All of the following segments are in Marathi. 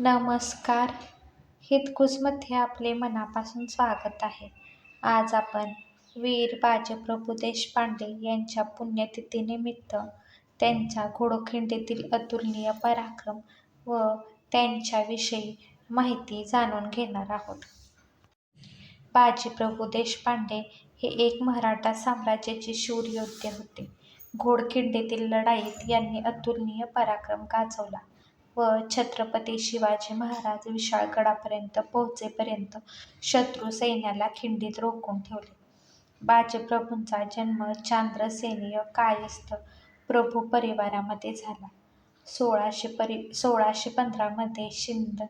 नमस्कार. हितकुजमध्ये आपले मनापासून स्वागत आहे. आज आपण वीर बाजीप्रभू देशपांडे यांच्या पुण्यतिथीनिमित्त त्यांच्या घोडखिंडीतील अतुलनीय पराक्रम व त्यांच्याविषयी माहिती जाणून घेणार आहोत. बाजीप्रभू देशपांडे हे एक मराठा साम्राज्याचे शूर योद्धे होते. घोडखिंडीतील लढाईत यांनी अतुलनीय पराक्रम गाजवला. व छत्रपती शिवाजी महाराज विशाळगडापर्यंत पोहोचेपर्यंत शत्रू सैन्याला खिंडीत रोखून ठेवले. बाजीप्रभूंचा जन्म चांद्रसेनीय कायस्थ प्रभू परिवारामध्ये झाला. सोळाशे परि सोळाशे पंधरामध्ये शिंद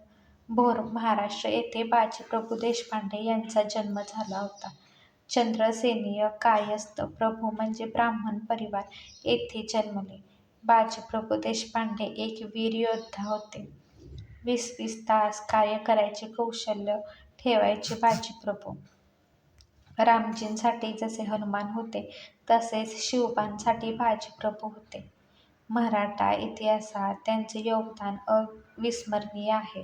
भोर महाराष्ट्र येथे बाजीप्रभू देशपांडे यांचा जन्म झाला होता. चंद्रसेनीय कायस्थ प्रभू म्हणजे ब्राह्मण परिवार येथे जन्मले. बाजीप्रभू देशपांडे एक वीर योद्धा होते. वीस वीस तास कार्य करायचे कौशल्य ठेवायचे बाजीप्रभू. रामजींसाठी जसे हनुमान होते तसेच शिवबांसाठी बाजीप्रभू होते. मराठा इतिहासात त्यांचे योगदान अविस्मरणीय आहे.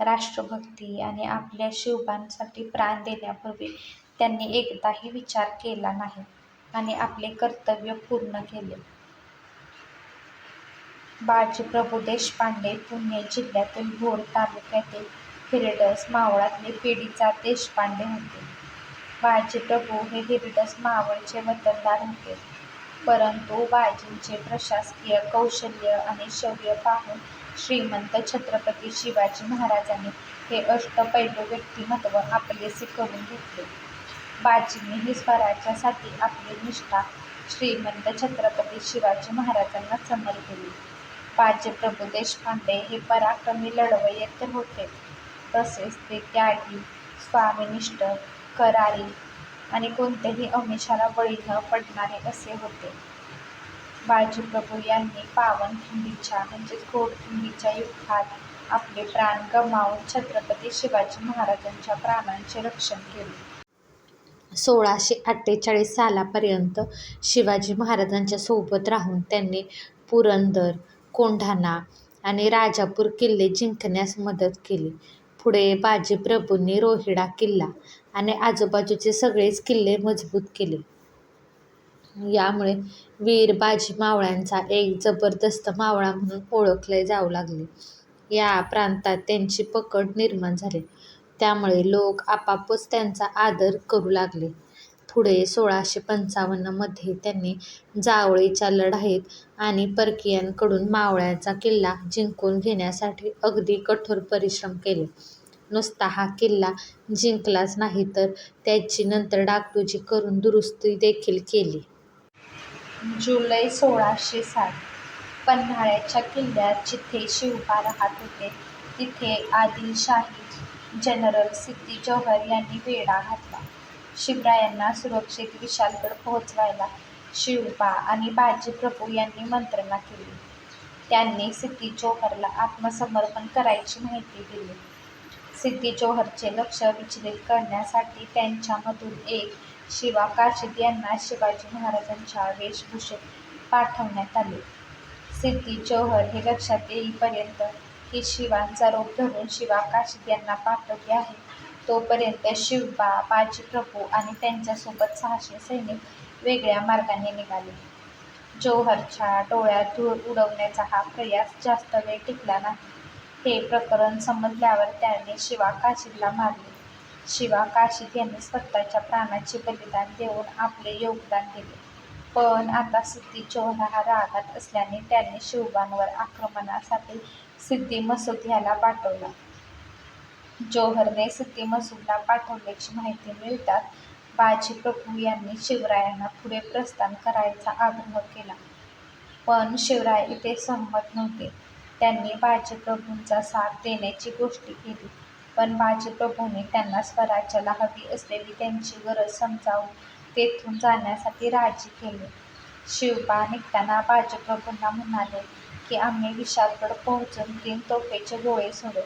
राष्ट्रभक्ती आणि आपल्या शिवबांसाठी प्राण देण्यापूर्वी त्यांनी एकदाही विचार केला नाही आणि आपले कर्तव्य पूर्ण केले. बाजीप्रभू देशपांडे पुणे जिल्ह्यातील भोर तालुक्यातील हिरडस मावळातले पिढीचा देशपांडे होते. बाजीप्रभू हे हिरडस मावळचे वतनदार होते. परंतु बाजींचे प्रशासकीय कौशल्य आणि शौर्य पाहून श्रीमंत छत्रपती शिवाजी महाराजांनी हे अष्टपैलू व्यक्तिमत्व आपलेसे करून घेतले. बाजींनी स्वराज्यासाठी आपली निष्ठा श्रीमंत छत्रपती शिवाजी महाराजांना समर्पिली. बाजीप्रभू देशपांडे हे पराक्रमी लढवय्ये होते. तसेच ते त्यागी स्वामिनिष्ठ करारी आणि कोणत्याही अमिषाला बळी न पडणारे असे होते. बाजीप्रभू यांनी पावनखिंडीच्या म्हणजेच घोडखिंडीच्या युद्धात आपले प्राण गमावून छत्रपती शिवाजी महाराजांच्या प्राणांचे रक्षण केले. सोळाशे अठ्ठेचाळीस सालापर्यंत शिवाजी महाराजांच्या सोबत राहून त्यांनी पुरंदर कोंढाणा आणि राजापूर किल्ले जिंकण्यास मदत केली. पुढे बाजीप्रभूंनी रोहिडा किल्ला आणि आजूबाजूचे सगळेच किल्ले मजबूत केले. यामुळे वीर बाजी मावळ्यांचा एक जबरदस्त मावळा म्हणून ओळखले जाऊ लागले. या प्रांतात त्यांची पकड निर्माण झाली. त्यामुळे लोक आपापच त्यांचा आदर करू लागले. पुढे सोळाशे पंचावन्नमध्ये त्यांनी जावळीच्या लढाईत आणि परकीयांकडून मावळ्याचा किल्ला जिंकून घेण्यासाठी अगदी कठोर परिश्रम केले. नुसता हा किल्ला जिंकलाच नाही तर त्याची नंतर डागडुजी करून दुरुस्ती देखील केली. जुलै सोळाशे साठ पन्हाळ्याच्या किल्ल्यात जिथे शिवबा राहत होते तिथे आदिलशाही जनरल सिद्दी जोहर यांनी वेढा घातला. शिवरायांना सुरक्षित विशालगड पोहोचवायला शिवपा आणि बाजीप्रभू यांनी मंत्रणा केली. त्यांनी सिद्धी जोहरला आत्मसमर्पण करायची माहिती दिली. सिद्धी जोहरचे लक्ष विचलित करण्यासाठी त्यांच्यामधून एक शिवा काशीद यांना शिवाजी महाराजांच्या वेशभूषेत पाठवण्यात आले. सिद्धी जोहर हे लक्षात येईपर्यंत ही शिवांचा रोग धरून शिवा काशीद यांना पाठवले आहे. तोपर्यंत शिवबा बाजीप्रभू आणि त्यांच्यासोबत सहाशे सैनिक वेगळ्या मार्गाने निघाले. जोहरच्या डोळ्यात धूळ उडवण्याचा हा प्रयास जास्त वेळ टिकला नाही. हे प्रकरण समजल्यावर त्याने शिवा काशीदला मारले. शिवा काशीद यांनी स्वतःच्या प्राणाचे बलिदान देऊन आपले योगदान दिले. पण आता सिद्धी जोहर हा रागात असल्याने त्याने शिवबांवर आक्रमणासाठी सिद्धी मसूद ह्याला पाठवला. जोहरने सिद्दी पाठवल्याची माहिती मिळताच बाजीप्रभू यांनी शिवरायांना पुढे प्रस्थान करायचा आग्रह केला. पण शिवराय इथे सहमत नव्हते. त्यांनी बाजीप्रभूंचा साथ देण्याची गोष्टी केली. पण बाजीप्रभूंनी त्यांना स्वराज्याला हवी असलेली त्यांची गरज समजावून तेथून जाण्यासाठी राजी केले. शिवबा निघताना बाजीप्रभूंना म्हणाले की आम्ही विशाळगड पोहोचून तीन तोफेचे गोळे सोडू.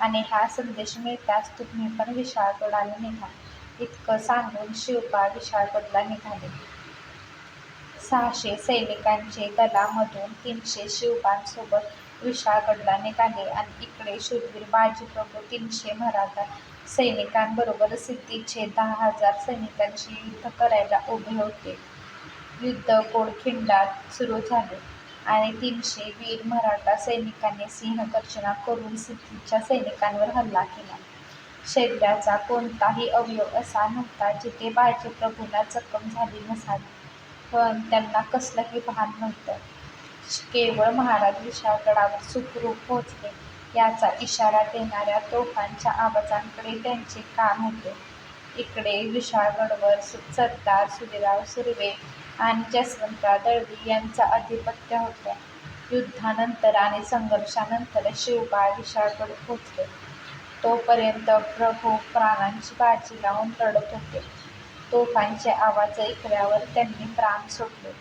आणि हा संदेश मिळताच तुम्ही पण विशाळगडाला निघा. इतकं सांगून शिवबा विशाळगडला निघाले. सहाशे सैनिकांचे दलामधून तीनशे शिवबांसोबत विशाळगडला निघाले आणि इकडे शूरवीर बाजीप्रभू तीनशे मराठा सैनिकांबरोबर सिद्धीचे दहा हजार सैनिकांशी युद्ध करायला उभे होते. युद्ध गोडखिंडात सुरू झाले. आणि तीनशे वीर मराठा सैनिकांनी सिंहगर्जना करून सिद्धीच्या सैनिकांवर हल्ला केला. शरीराचा कोणताही अवयव असा नव्हता जिथे बाजीप्रभूला जखम झाली नसावी, पण त्यांना कसलंही भान नव्हतं. केवळ महाराज विशाळगडावर सुखरूप पोहोचले याचा इशारा देणाऱ्या तोफांच्या आवाजांकडे त्यांचे कान होते. इकडे विशाळगडवर सरदार सुर्यराव सुर्वे आणि जसवंतराव दळवी यांचा आधिपत्य होते. युद्धानंतर आणि संघर्षानंतर शिवबाळ विशाळगड पोहोचले तोपर्यंत प्रभू प्राणांची बाजी लावून लढत होते. तोफांचे आवाज ऐकल्यावर त्यांनी प्राण सोडले.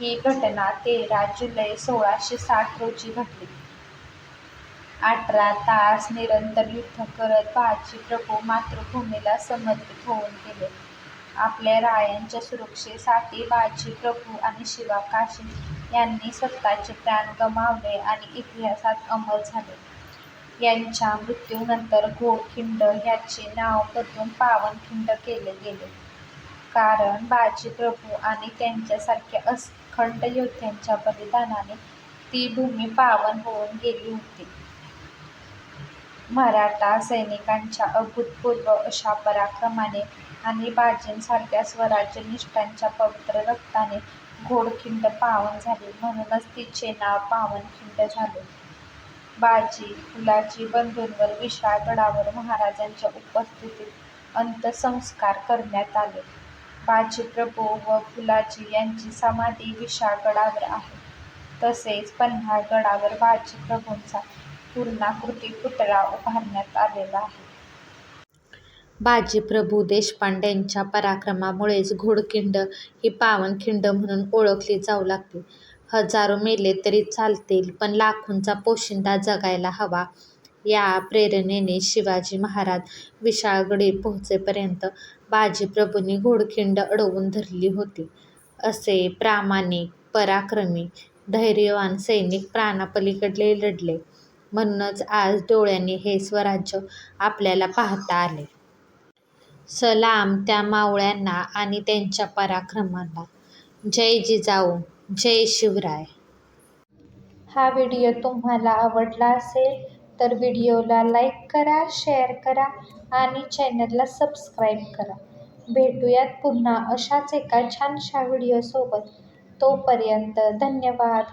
ही घटना तेरा जुलै सोळाशे साठ रोजी घडली. अठरा तास निरंतर युद्ध करत बाजीप्रभू मातृभूमीला समर्पित होऊन गेले. आपल्या रायांच्या सुरक्षेसाठी बाजी प्रभू आणि शिवा काशी यांनी स्वतःचे प्राण गमावले आणि इतिहासात अमर झाले. यांच्या मृत्यूनंतर घोडखिंड ह्याचे नाव बदलून पावनखिंड केले गेले, कारण बाजी प्रभू आणि त्यांच्यासारख्या अखंड योद्ध्यांच्या बलिदानाने ती भूमी पावन होऊन गेली होती. मराठा सैनिकांच्या अभूतपूर्व अशा पराक्रमाने आणि बाजींसारख्या स्वराज्यनिष्ठांच्या पवित्र रक्ताने घोडखिंड पावन झाली म्हणूनच तिचे नाव पावनखिंड झाले. बाजी, फुलाजी बंधूंवर विशाळगडावर महाराजांच्या उपस्थितीत अंत्यसंस्कार करण्यात आले. बाजी प्रभू व फुलाजी यांची समाधी विशाळगडावर आहे. तसेच पन्हाळगडावर बाजी प्रभूंचा पूर्णाकृती पुतळा उभारण्यात आलेला आहे. बाजीप्रभू देशपांड्यांच्या पराक्रमामुळेच घोडखिंड ही पावनखिंड म्हणून ओळखली जाऊ लागली. हजारो मेले तरी चालतील पण लाखोंचा पोशिंदा जगायला हवा या प्रेरणेने शिवाजी महाराज विशाळगडी पोहोचेपर्यंत बाजीप्रभूंनी घोडखिंड अडवून धरली होती. असे प्रामाणिक, पराक्रमी, धैर्यवान सैनिक प्राणापलीकडे लढले म्हणूनच आज डोळ्यांनी हे स्वराज्य आपल्याला पाहता आले. सलाम त्या मावळ्यांना आणि त्यांच्या पराक्रमाला! जय जिजाऊ, जय शिवराय! हा व्हिडिओ तुम्हाला आवडला असेल तर व्हिडिओला लाईक करा, शेअर करा आणि चॅनलला सबस्क्राईब करा. भेटूयात पुन्हा अशाच एका छानशा व्हिडिओसोबत. तोपर्यंत धन्यवाद.